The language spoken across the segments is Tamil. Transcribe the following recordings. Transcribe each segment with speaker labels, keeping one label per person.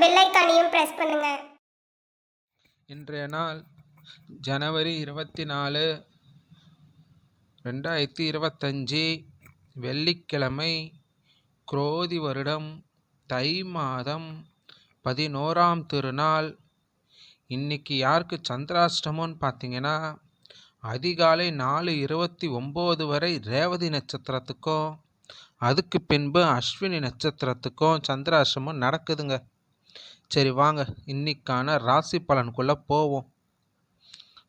Speaker 1: பெல் ஐக்கானையும் பிரஸ் பண்ணுங்க.
Speaker 2: இன்றைய நாள் ஜனவரி இருபத்தி நாலு ரெண்டாயிரத்தி இருபத்தஞ்சி வெள்ளிக்கிழமை குரோதி வருடம் தை மாதம் பதினோராம் திருநாள். இன்னைக்கு யாருக்கு சந்திராஷ்டமம்னு பார்த்தீங்கன்னா அதிகாலை நாலு இருபத்தி ஒம்பது வரை ரேவதி நட்சத்திரத்துக்கும் அதுக்கு பின்பு அஸ்வினி நட்சத்திரத்துக்கும் சந்திராஷ்டமம் நடக்குதுங்க. சரி வாங்க இன்னைக்கான ராசி பலனுக்குள்ளே போவோம்.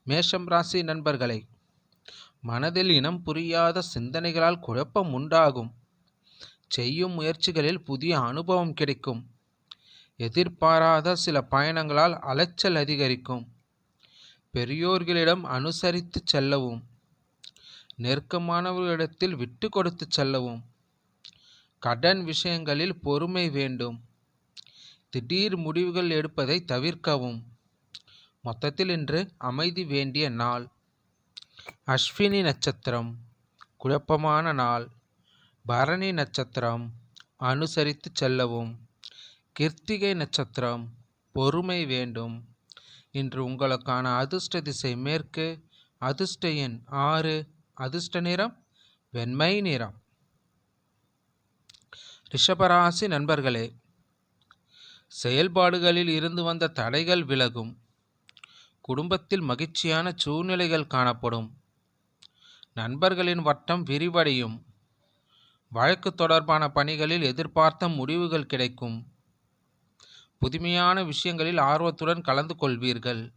Speaker 2: மேஷம் ராசி நண்பர்களை மனதில் இனம் புரியாத சிந்தனைகளால் குழப்பம் உண்டாகும். செய்யும் முயற்சிகளில் புதிய அனுபவம் கிடைக்கும். எதிர்பாராத சில பயணங்களால் அலைச்சல் அதிகரிக்கும். பெரியோர்களிடம் அனுசரித்து செல்லவும். நெருக்கமானவர்களிடத்தில் விட்டு கொடுத்து செல்லவும். கடன் விஷயங்களில் பொறுமை வேண்டும். திடீர் முடிவுகள் எடுப்பதை தவிர்க்கவும். மொத்தத்தில் இன்று அமைதி வேண்டிய நாள். அஸ்வினி நட்சத்திரம் குழப்பமான நாள். பரணி நட்சத்திரம் அனுசரித்து செல்லவும். கிருத்திகை நட்சத்திரம் பொறுமை வேண்டும். இன்று உங்களுக்கான அதிர்ஷ்ட திசை மேற்கு அதிர்ஷ்ட எண் ஆறு அதிர்ஷ்ட நிறம் வெண்மை நிறம். ரிஷபராசி நண்பர்களே செயல்பாடுகளில் இருந்து வந்த தடைகள் விலகும். குடும்பத்தில் மகிழ்ச்சியான சூழ்நிலைகள் காணப்படும். நண்பர்களின் வட்டம் விரிவடையும். வழக்கு தொடர்பான பணிகளில் எதிர்பார்த்த முடிவுகள் கிடைக்கும். புதுமையான விஷயங்களில் ஆர்வத்துடன் கலந்து கொள்வீர்கள்.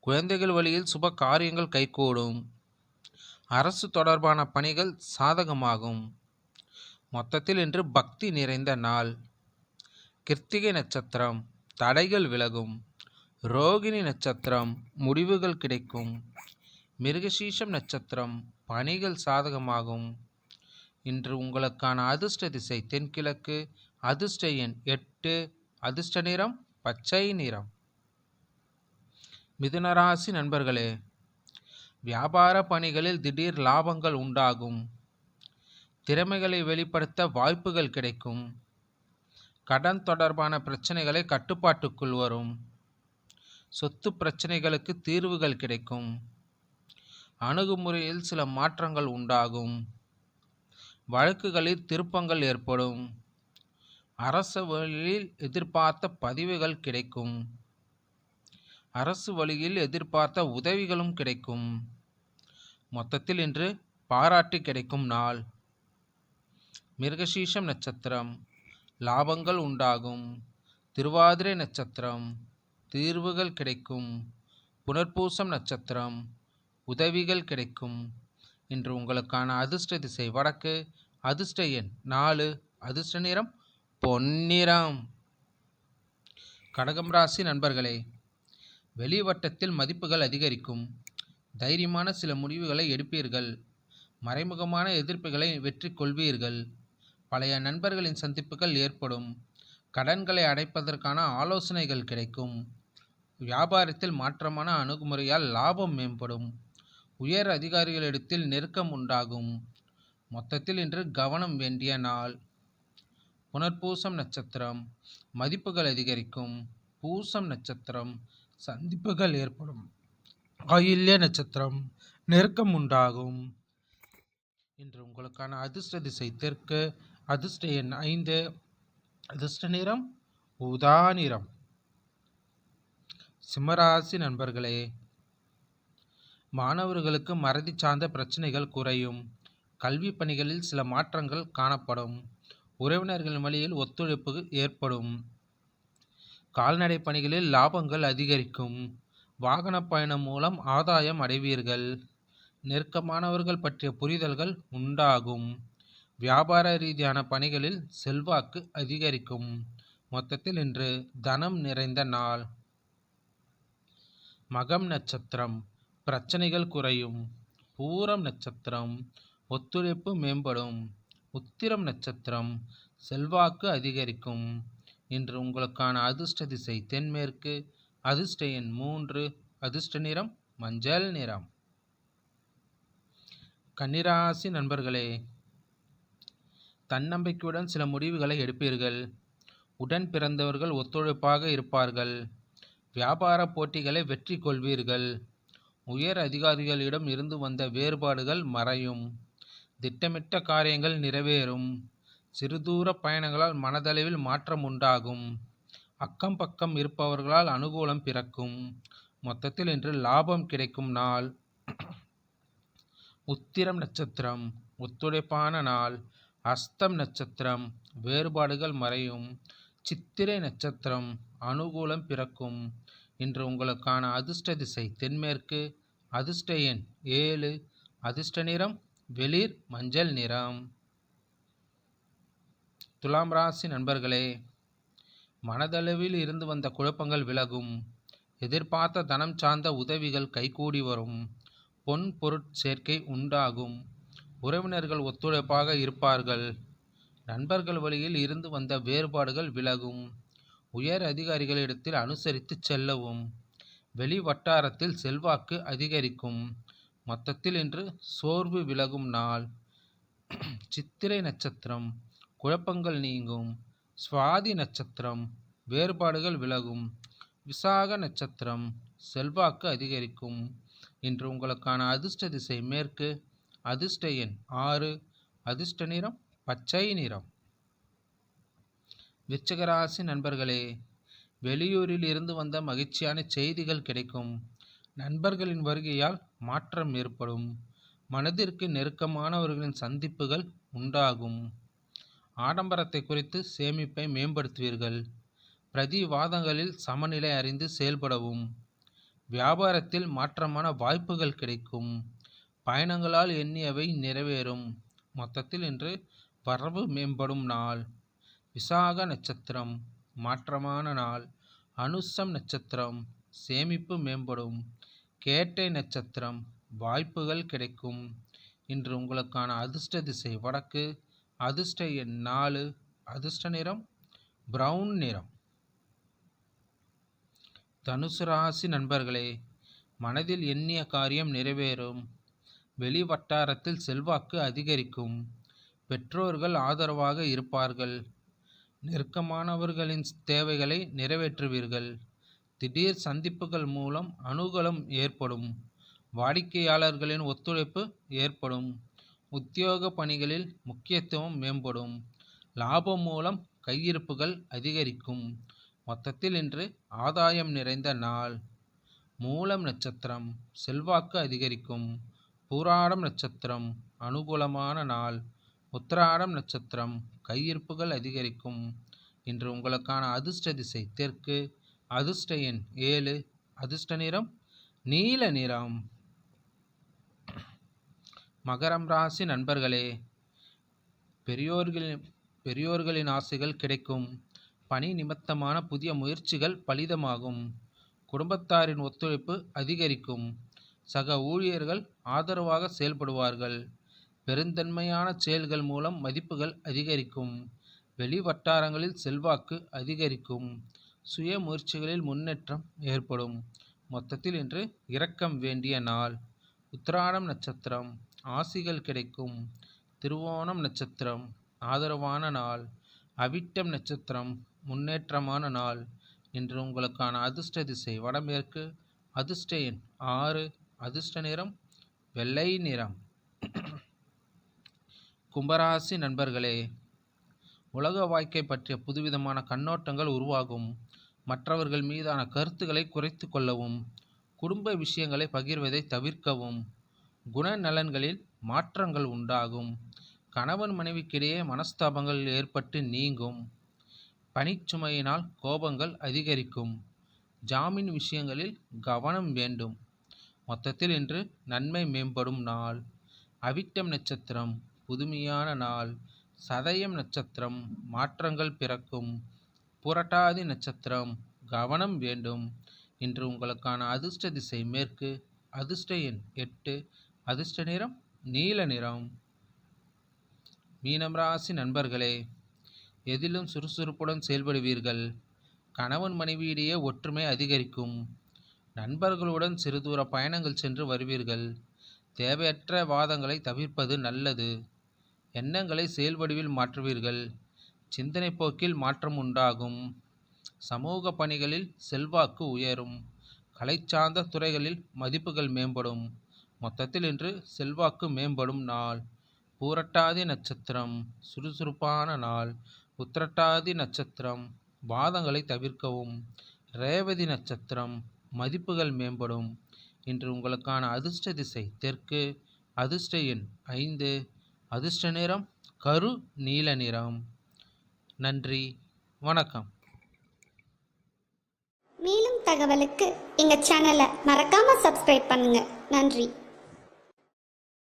Speaker 2: குழந்தைகள் வழியில் சுப காரியங்கள் கைகூடும். அரசு தொடர்பான பணிகள் சாதகமாகும். மொத்தத்தில் இன்று பக்தி நிறைந்த நாள். கிருத்திகை நட்சத்திரம் தடைகள் விலகும். ரோகிணி நட்சத்திரம் முடிவுகள் கிடைக்கும். மிருகசீஷம் நட்சத்திரம் பணிகள் சாதகமாகும். இன்று உங்களுக்கான அதிர்ஷ்ட திசை தென்கிழக்கு அதிர்ஷ்ட எண் எட்டு அதிர்ஷ்ட நிறம் பச்சை நிறம். மிதுனராசி நண்பர்களே வியாபார பணிகளில் திடீர் லாபங்கள் உண்டாகும். திறமைகளை வெளிப்படுத்த வாய்ப்புகள் கிடைக்கும். கடன் தொடர்பான பிரச்சனைகளை கட்டுப்பாட்டுக்குள் வரும். சொத்து பிரச்சனைகளுக்கு தீர்வுகள் கிடைக்கும். அணுகுமுறையில் சில மாற்றங்கள் உண்டாகும். வழக்குகளில் திருப்பங்கள் ஏற்படும். அரசு வழியில் எதிர்பார்த்த பதிவுகள் கிடைக்கும். அரசு வழியில் எதிர்பார்த்த உதவிகளும் கிடைக்கும். மொத்தத்தில் இன்று பாராட்டு கிடைக்கும் நாள். மிருகசீஷம் நட்சத்திரம். லாபங்கள் உண்டாகும். திருவாதிரை நட்சத்திரம் தீர்வுகள் கிடைக்கும். புனர்பூசம் நட்சத்திரம் உதவிகள் கிடைக்கும். இன்று உங்களுக்கான அதிர்ஷ்ட திசை வடக்கு அதிர்ஷ்ட எண் நாலு அதிர்ஷ்ட நிறம் பொன்னிறம். கடகம் ராசி நண்பர்களே வெளிவட்டத்தில் மதிப்புகள் அதிகரிக்கும். தைரியமான சில முடிவுகளை எடுப்பீர்கள். மறைமுகமான எதிர்ப்புகளை வெற்றி கொள்வீர்கள் பழைய நண்பர்களின் சந்திப்புகள் ஏற்படும். கடன்களை அடைப்பதற்கான ஆலோசனைகள் கிடைக்கும். வியாபாரத்தில் மாற்றமான அணுகுமுறையால் லாபம் மேம்படும். உயர் அதிகாரிகளிடத்தில் நெருக்கம் உண்டாகும். மொத்தத்தில் இன்று கவனம் வேண்டிய நாள். புனர்பூசம் நட்சத்திரம். மதிப்புகள் அதிகரிக்கும். பூசம் நட்சத்திரம். சந்திப்புகள் ஏற்படும். ஆயில்ய நட்சத்திரம். நெருக்கம் உண்டாகும். இன்று உங்களுக்கான அதிர்ஷ்ட திசை தெற்கு. அதிர்ஷ்ட எண் ஐந்து. அதிர்ஷ்ட நிறம் ஊதா நிறம். சிம்மராசி நண்பர்களே மாணவர்களுக்கு மறதி சார்ந்த பிரச்சனைகள் குறையும். கல்வி பணிகளில் சில மாற்றங்கள் காணப்படும். உறவினர்களின் வழியில் ஒத்துழைப்பு ஏற்படும். கால்நடை பணிகளில் லாபங்கள் அதிகரிக்கும். வாகன பயணம் மூலம் ஆதாயம் அடைவீர்கள். நெருக்கமானவர்கள் பற்றிய புரிதல்கள் உண்டாகும். வியாபார ரீதியான பணிகளில் செல்வாக்கு அதிகரிக்கும். மொத்தத்தில் இன்று தனம் நிறைந்த நாள். மகம் நட்சத்திரம். பிரச்சனைகள் குறையும். பூரம் நட்சத்திரம். ஒத்துழைப்பு மேம்படும். உத்திரம் நட்சத்திரம். செல்வாக்கு அதிகரிக்கும். இன்று உங்களுக்கான அதிர்ஷ்ட திசை தென்மேற்கு. அதிர்ஷ்ட எண் மூன்று. அதிர்ஷ்ட நிறம் மஞ்சள் நிறம். கன்னிராசி நண்பர்களே தன்னம்பிக்கையுடன் சில முடிவுகளை எடுப்பீர்கள். உடன் பிறந்தவர்கள் ஒத்துழைப்பாக இருப்பார்கள். வியாபார போட்டிகளை வெற்றி கொள்வீர்கள். உயர் அதிகாரிகளிடம் இருந்து வந்த வேறுபாடுகள் மறையும். திட்டமிட்ட காரியங்கள் நிறைவேறும். சிறுதூர பயணங்களால் மனதளவில் மாற்றம் உண்டாகும். அக்கம் பக்கம் இருப்பவர்களால் அனுகூலம் பிறக்கும். மொத்தத்தில் இன்று லாபம் கிடைக்கும் நாள். உத்திரம் நட்சத்திரம். ஒத்துழைப்பான நாள். அஸ்தம் நட்சத்திரம் வேறுபாடுகள் மறையும். சித்திரை நட்சத்திரம் அனுகூலம் பிறக்கும். இன்று உங்களுக்கான அதிர்ஷ்ட திசை தென்மேற்கு. அதிர்ஷ்ட எண் ஏழு. அதிர்ஷ்ட நிறம் வெளிர் மஞ்சள் நிறம். துலாம் ராசி நண்பர்களே மனதளவில் இருந்து வந்த குழப்பங்கள் விலகும். எதிர்பார்த்த தனம் சார்ந்த உதவிகள் கைகூடி வரும். பொன் பொருட்சேர்க்கை உண்டாகும். உறவினர்கள் ஒத்துழைப்பாக இருப்பார்கள். நண்பர்கள் வழியில் இருந்து வந்த வேறுபாடுகள் விலகும். உயர் அதிகாரிகளிடத்தில் அனுசரித்து செல்லவும். வெளி வட்டாரத்தில் செல்வாக்கு அதிகரிக்கும். மொத்தத்தில் இன்று சோர்வு விலகும் நாள். சித்திரை நட்சத்திரம். குழப்பங்கள் நீங்கும். சுவாதி நட்சத்திரம். வேறுபாடுகள் விலகும். விசாக நட்சத்திரம். செல்வாக்கு அதிகரிக்கும். இன்று உங்களுக்கான அதிர்ஷ்ட திசை மேற்கு. அதிர்ஷ்ட எண் ஆறு அதிர்ஷ்ட நிறம் பச்சை நிறம். விச்சகராசி நண்பர்களே வெளியூரில் இருந்து வந்த மகிழ்ச்சியான செய்திகள் கிடைக்கும். நண்பர்களின் வருகையால் மாற்றம் ஏற்படும். மனதிற்கு நெருக்கமானவர்களின் சந்திப்புகள் உண்டாகும். ஆடம்பரத்தை குறித்து சேமிப்பை மேம்படுத்துவீர்கள். பிரதிவாதங்களில் சமநிலை அறிந்து செயல்படவும். வியாபாரத்தில் மாற்றமான வாய்ப்புகள் கிடைக்கும். பயணங்களால் எண்ணியவை நிறைவேறும். மொத்தத்தில் இன்று வரவு மேம்படும் நாள். விசாக நட்சத்திரம் மாற்றமான நாள். அனுசம் நட்சத்திரம் சேமிப்பு மேம்படும். கேட்டை நட்சத்திரம் வாய்ப்புகள் கிடைக்கும். இன்று உங்களுக்கான அதிர்ஷ்ட திசை வடக்கு அதிர்ஷ்ட எண் நாலு அதிர்ஷ்ட நிறம் பிரவுன் நிறம். தனுசு ராசி நண்பர்களே மனதில் எண்ணிய காரியம் நிறைவேறும். வெளி வட்டாரத்தில் செல்வாக்கு அதிகரிக்கும். பெற்றோர்கள் ஆதரவாக இருப்பார்கள். நெருக்கமானவர்களின் தேவைகளை நிறைவேற்றுவீர்கள். திடீர் சந்திப்புகள் மூலம் அனுகூலம் ஏற்படும். வாடிக்கையாளர்களின் ஒத்துழைப்பு ஏற்படும். உத்தியோக பணிகளில் முக்கியத்துவம் மேம்படும். லாபம் மூலம் கையிருப்புகள் அதிகரிக்கும். மொத்தத்தில் இன்று ஆதாயம் நிறைந்த நாள். மூலம் நட்சத்திரம். செல்வாக்கு அதிகரிக்கும். பூராடம் நட்சத்திரம் அனுகூலமான நாள். உத்திராடம் நட்சத்திரம் கையிருப்புகள் அதிகரிக்கும். இன்று உங்களுக்கான அதிர்ஷ்ட திசை தெற்கு அதிர்ஷ்ட எண் ஏழு அதிர்ஷ்ட நிறம் நீல நிறம். மகரம் ராசி நண்பர்களே பெரியோர்களின் பெரியோர்களின் ஆசைகள் கிடைக்கும். பணி நிமித்தமான புதிய முயற்சிகள் பலிதமாகும். குடும்பத்தாரின் ஒத்துழைப்பு அதிகரிக்கும். சக ஊழியர்கள் ஆதரவாக செயல்படுவார்கள். பெருந்தன்மையான செயல்கள் மூலம் மதிப்புகள் அதிகரிக்கும். வெளி வட்டாரங்களில் செல்வாக்கு அதிகரிக்கும். சுய முயற்சிகளில் முன்னேற்றம் ஏற்படும். மொத்தத்தில் இன்று இரக்கம் வேண்டிய நாள். உத்திராடம் நட்சத்திரம். ஆசிகள் கிடைக்கும். திருவோணம் நட்சத்திரம். ஆதரவான நாள். அவிட்டம் நட்சத்திரம். முன்னேற்றமான நாள். இன்று உங்களுக்கான அதிர்ஷ்ட திசை வடமேற்கு. அதிர்ஷ்ட எண் ஆறு. அதிர்ஷ்ட நிறம் வெள்ளை நிறம். கும்பராசி நண்பர்களே உலக வாழ்க்கை பற்றிய புதுவிதமான கண்ணோட்டங்கள் உருவாகும். மற்றவர்கள் மீதான கருத்துக்களை குறைத்து கொள்ளவும் குடும்ப விஷயங்களை பகிர்வதை தவிர்க்கவும் குணநலன்களில் மாற்றங்கள் உண்டாகும். கணவன் மனைவிக்கிடையே மனஸ்தாபங்கள் ஏற்பட்டு நீங்கும். பணிச்சுமையினால் கோபங்கள் அதிகரிக்கும். ஜாமீன் விஷயங்களில் கவனம் வேண்டும். மொத்தத்தில் இன்று நன்மை மேம்படும் நாள். அவிட்டம் நட்சத்திரம் புதுமையான நாள். சதயம் நட்சத்திரம் மாற்றங்கள் பிறக்கும். புரட்டாதி நட்சத்திரம் கவனம் வேண்டும். இன்று உங்களுக்கான அதிர்ஷ்ட திசை மேற்கு அதிர்ஷ்ட எண் எட்டு அதிர்ஷ்ட நிறம் நீல நிறம். மீனம் ராசி நண்பர்களே எதிலும் சுறுசுறுப்புடன் செயல்படுவீர்கள். கணவன் மனைவியிடையே ஒற்றுமை அதிகரிக்கும். நண்பர்களுடன் சிறுதூர பயணங்கள் சென்று வருவீர்கள். தேவையற்ற வாதங்களை தவிர்ப்பது நல்லது. எண்ணங்களை செயல்வடிவில் மாற்றுவீர்கள். சிந்தனை போக்கில் மாற்றம் உண்டாகும். சமூக பணிகளில் செல்வாக்கு உயரும். கலை சார்ந்த துறைகளில் மதிப்புகள் மேம்படும். மொத்தத்தில் இன்று செல்வாக்கு மேம்படும் நாள். பூரட்டாதி நட்சத்திரம் சுறுசுறுப்பான நாள். உத்திரட்டாதி நட்சத்திரம் வாதங்களை தவிர்க்கவும். ரேவதி நட்சத்திரம் மதிப்புகள் மேம்படும் இன்று உங்களுக்கான அதிர்ஷ்ட திசை தெற்கு அதிர்ஷ்ட எண் ஐந்து. அதிர்ஷ்ட நிறம் கரு நீல நிறம். நன்றி வணக்கம்.
Speaker 3: மேலும் தகவலுக்கு எங்கள் சேனலை மறக்காமல் சப்ஸ்கிரைப் பண்ணுங்கள் நன்றி.